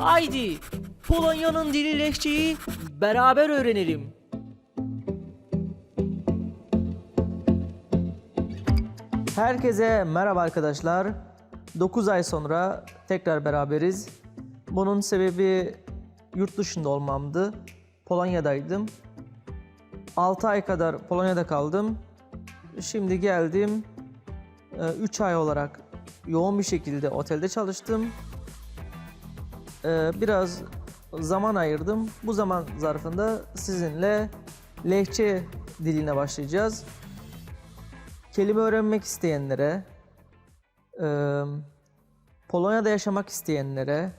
Haydi Polonya'nın dili lehçeyi beraber öğrenelim. Herkese merhaba arkadaşlar. 9 ay sonra tekrar beraberiz. Bunun sebebi yurt dışında olmamdı. Polonya'daydım. 6 ay kadar Polonya'da kaldım. Şimdi geldim. 3 ay olarak yoğun bir şekilde otelde çalıştım. Ee, Biraz zaman ayırdım. Bu zaman zarfında sizinle lehçe diline başlayacağız. Kelime öğrenmek isteyenlere, e, Polonya'da yaşamak isteyenlere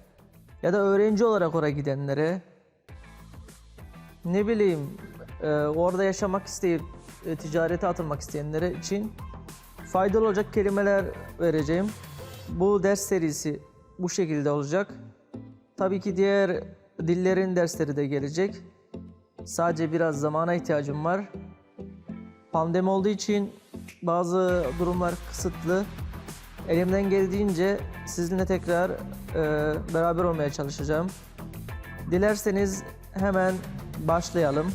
ya da öğrenci olarak oraya gidenlere, ne bileyim e, orada yaşamak isteyip e, ticarete atılmak isteyenlere için faydalı olacak kelimeler vereceğim. Bu ders serisi bu şekilde olacak. Tabii ki diğer dillerin dersleri de gelecek. Sadece biraz zamana ihtiyacım var. Pandemi olduğu için bazı durumlar kısıtlı. Elimden geldiğince sizinle tekrar e, beraber olmaya çalışacağım. Dilerseniz hemen başlayalım.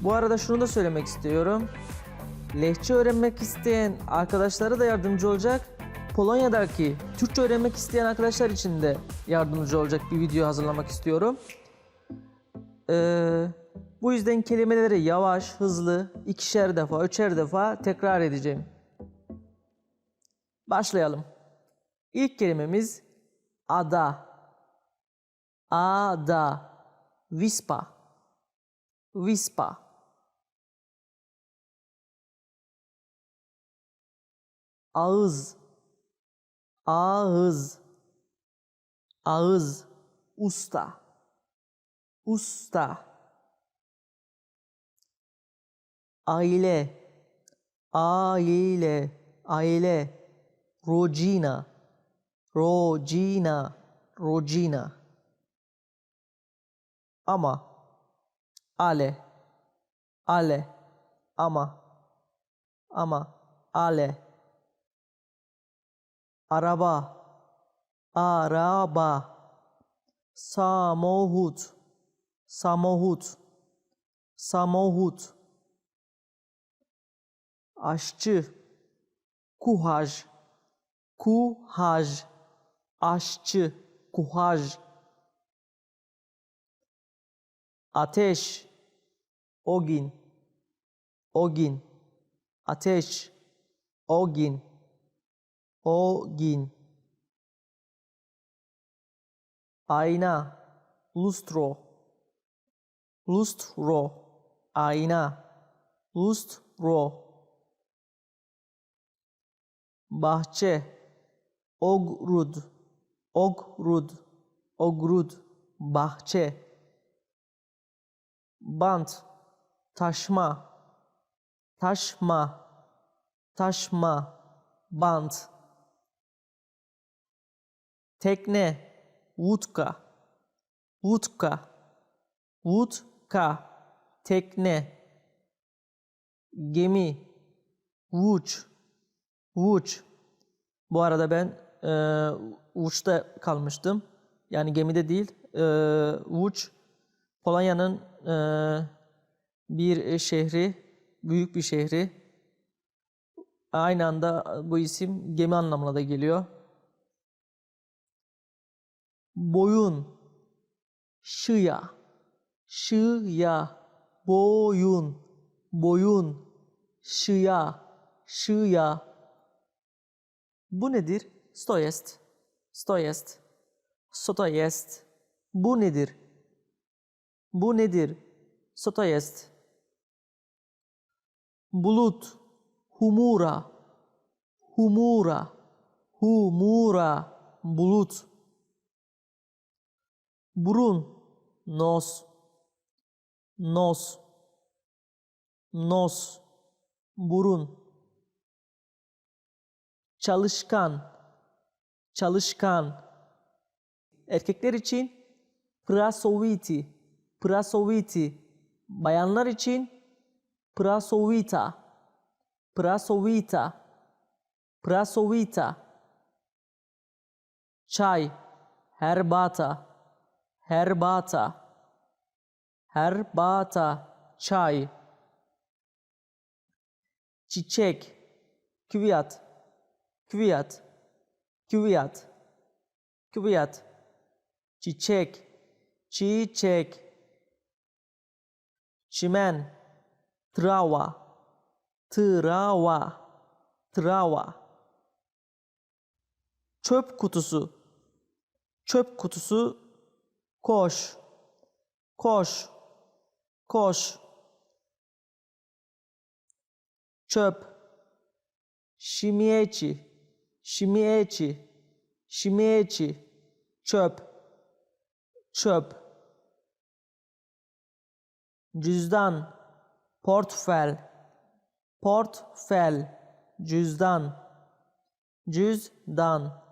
Bu arada şunu da söylemek istiyorum. Lehçe öğrenmek isteyen arkadaşlara da yardımcı olacak. Polonya'daki Türkçe öğrenmek isteyen arkadaşlar için de yardımcı olacak bir video hazırlamak istiyorum. Ee, bu yüzden kelimeleri yavaş, hızlı, ikişer defa, üçer defa tekrar edeceğim. Başlayalım. İlk kelimemiz ada. Ada. Vispa. Vispa. Ağız. Ağız. Ağız. Usta. Usta. Aile. Aile. Aile. Rojina. Rojina. Rojina. Ama. Ale. Ale. Ama. Ama. Ale. Araba. Araba. Samohut. Samohut. Samohut. Aşçı. Kuhaj. Kuhaj. Aşçı. Kuhaj. Ateş. Ogin. Ogin. Ateş. Ogin. Ogin. Ayna. Lustro. Lustro. Ayna. Lustro. Bahçe. Ogrud. Ogrud. Ogrud. Bahçe. Bant. Taşma. Taşma. Taşma. Bant. Tekne. Vutka. Vutka. Vutka. Tekne. Gemi. Vuç. Vuç. Bu arada ben e, Vuç'ta kalmıştım. Yani gemide değil. E, Vuç. Polonya'nın e, bir şehri. Büyük bir şehri. Aynı anda bu isim gemi anlamına da geliyor. Boyun. Şıya. Şıya. Boyun. Boyun. Şıya. Şıya. Bu nedir? Sto jest. Sto jest. Bu nedir? Bu nedir? Co to? Bulut. Humura. Humura. Humura. Bulut. Burun. Nos. Nos. Nos. Burun. Çalışkan. Çalışkan. Erkekler için prasoviti. Prasoviti. Bayanlar için prasovita. Prasovita. Prasovita. Çay. herbata, herbata, herbata, çay, çiçek, küviyat, küviyat, küviyat, küviyat, çiçek, çiçek, çimen, trava, trava, trava, çöp kutusu, çöp kutusu, koş, koş, koş, çöp, şimiyeci, şimiyeci, şimiyeci, çöp, çöp, cüzdan, portfel, portfel, cüzdan, cüzdan,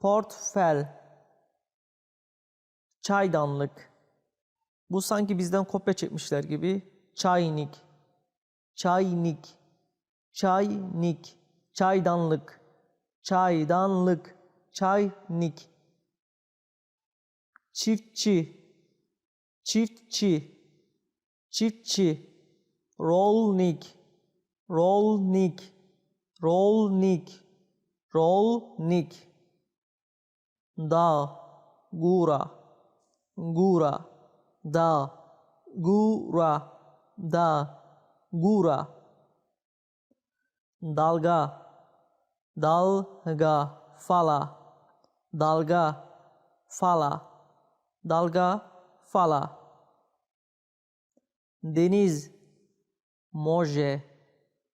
portfel, çaydanlık. Bu sanki bizden kopya çekmişler gibi. Çaynik, çaynik, çaynik, çaydanlık, çaydanlık, çaynik. Çiftçi, çiftçi, çiftçi, rolnik, rolnik, rolnik, rolnik, dağ, gura, gura, dağ, gura, dağ, gura, dalga, dalga, fala, dalga, fala, dalga, fala, deniz, moje,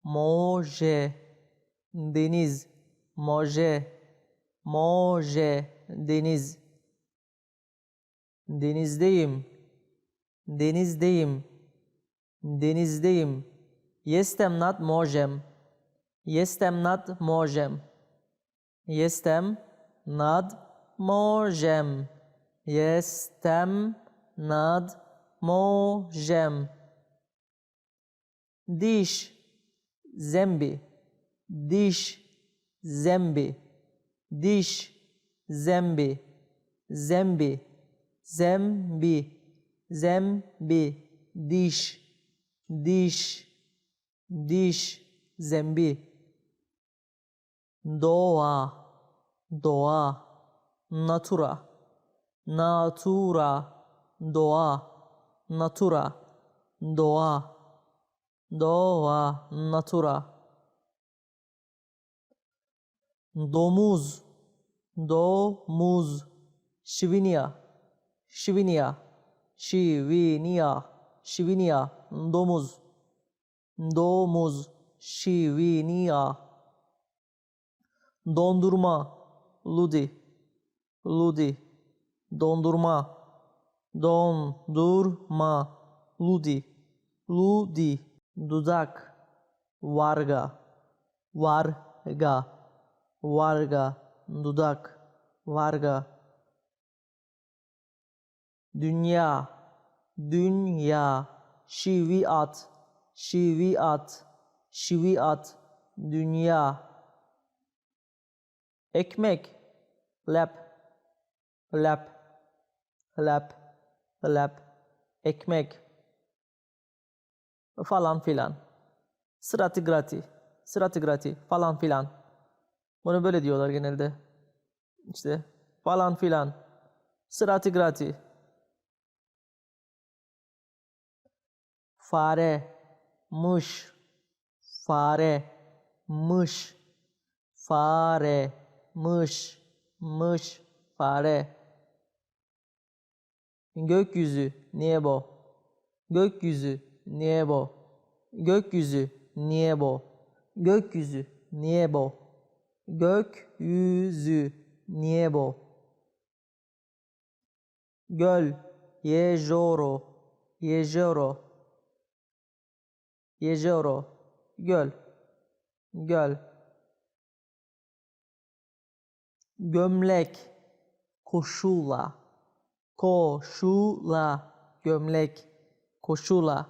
moje, deniz, moje, moje, deniz, denizdeyim, denizdeyim, denizdeyim, jestem nad morzem, jestem nad morzem, jestem nad morzem, jestem nad morzem, diş, zembi, diş, zembi, diş, zembi, zembi, zembi, zembi, diş, diş, diş, zembi, doğa, doğa, natura, natura, doğa, natura, doğa, doğa, natura, domuz, domuz, şivinia, şivinia, şivinia, şivinia, domuz, domuz, şivinia, dondurma, ludi, ludi, dondurma, dondurma, ludi, ludi, dudak, varga, varga, varga, dudak, varga, dünya, dünya, şiviat, şiviat, şiviat, dünya, ekmek, lap, lap, lap, lap, ekmek, falan filan. Stratigrati, stratigrati falan filan. Bunu böyle diyorlar genelde. İşte falan filan. Stratigrati. Fare, mış, fare, mış, fare, mış, mış, fare. Gökyüzü, niebo. Gökyüzü, niebo. Gökyüzü, niebo. Gökyüzü, niebo. Gökyüzü, niebo. Göl, jezioro, jezioro. Jezioro, göl, göl. Gömlek, koşula, koşula, gömlek, koşula,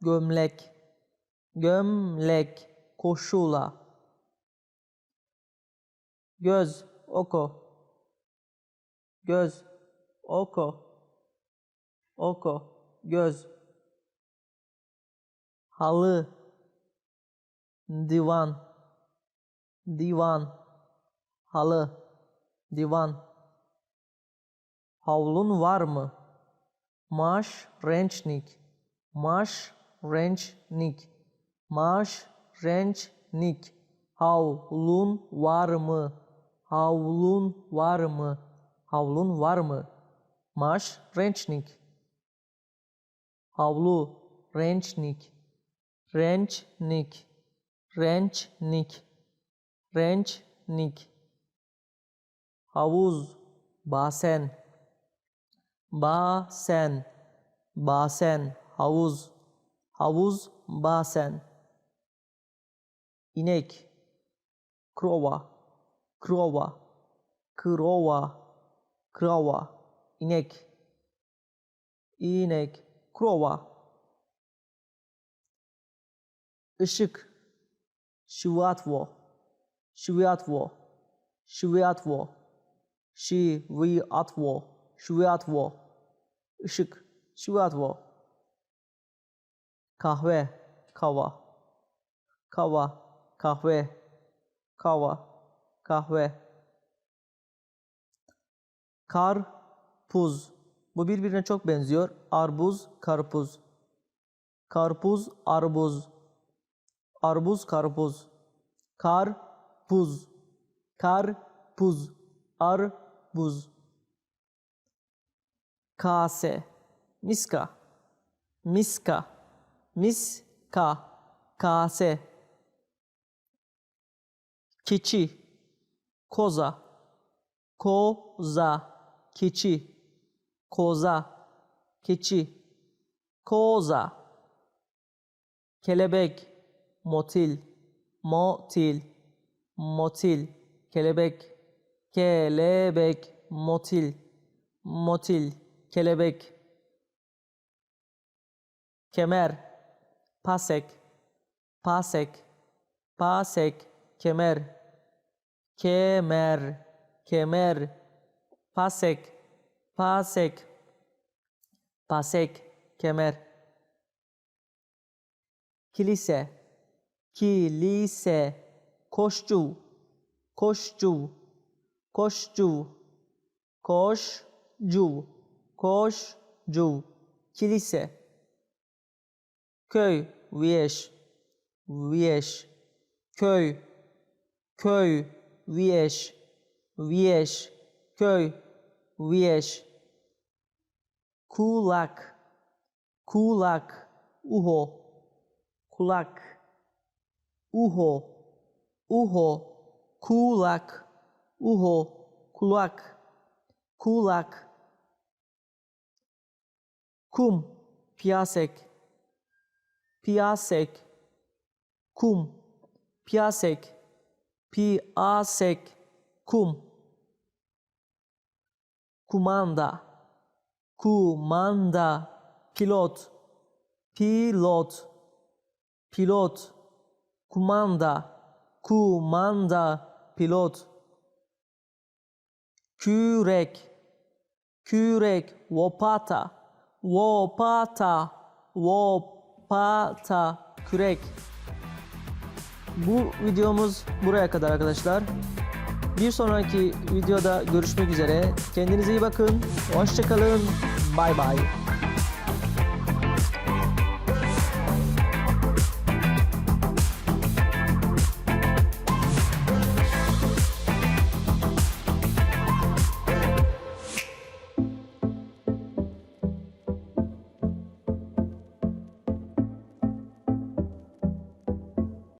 gömlek, gömlek, koşula. Göz, oko, göz, oko, oko, göz, halı, divan, divan, halı, divan. Havlun var mı? Maş rençnik, maş rençnik, maş rençnik. Havlun var mı? Havlun var mı? Havlun var mı? Maş rençnik. Havlu rençnik, rençnik, rençnik, rençnik. Havuz, basen, basen, basen, havuz, havuz, basen. İnek, krova, krova, krova, krova, inek, inek, krova. Işık, światło, światło, światło, światło, światło, ışık, światło. Kahve, kava, kava, kahve, kava, kahve. Karpuz. Bu birbirine çok benziyor. Arbuz, karpuz. Karpuz, arbuz. Arbuz, karpuz. Karpuz. Karpuz. Arbuz. Kase. Miska. Miska. Miska. Kase. Keçi. Koza. Koza. Keçi. Koza. Keçi. Koza. Kelebek. Motil. Motil. Motil. Kelebek. Kelebek. Motil. Motil. Kelebek. Kemer. Pasek. Pasek. Pasek. Kemer. Kemer. Kemer. Pasek. Pasek. Pasek. Kemer. Kilise. Kilise. Koşçu. Koşçu. Koşçu. Koşcu. Koşcu. Kilise. Köy. Wieś. Wieś. Köy. Köy. Wieś. Wieś. Köy. Wieś. Kulak. Kulak. Uho. Kulak. Uho. Uho. Kulak. Uho. Kulak. Kulak. Kum. Piasek. Piasek. Kum. Piasek. Piasek. Kum. Kumanda. Kumanda. Pilot. Pilot. Pilot. Kumanda. Kumanda. Pilot. Kürek. Kürek. Wopata. Wopata. Wopata. Kürek. Bu videomuz buraya kadar arkadaşlar. Bir sonraki videoda görüşmek üzere. Kendinize iyi bakın. Hoşçakalın. Bay bay.